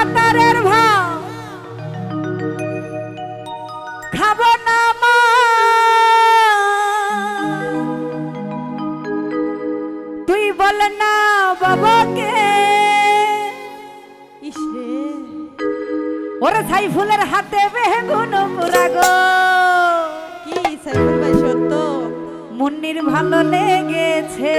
কাতারের ভাব খাব না তুই বল না বাবাকে। ইসরে ওরা সাইফুলের হাতে বেগুন পুরা গো। কি সত্য? মুন্নির ভালো লেগেছে।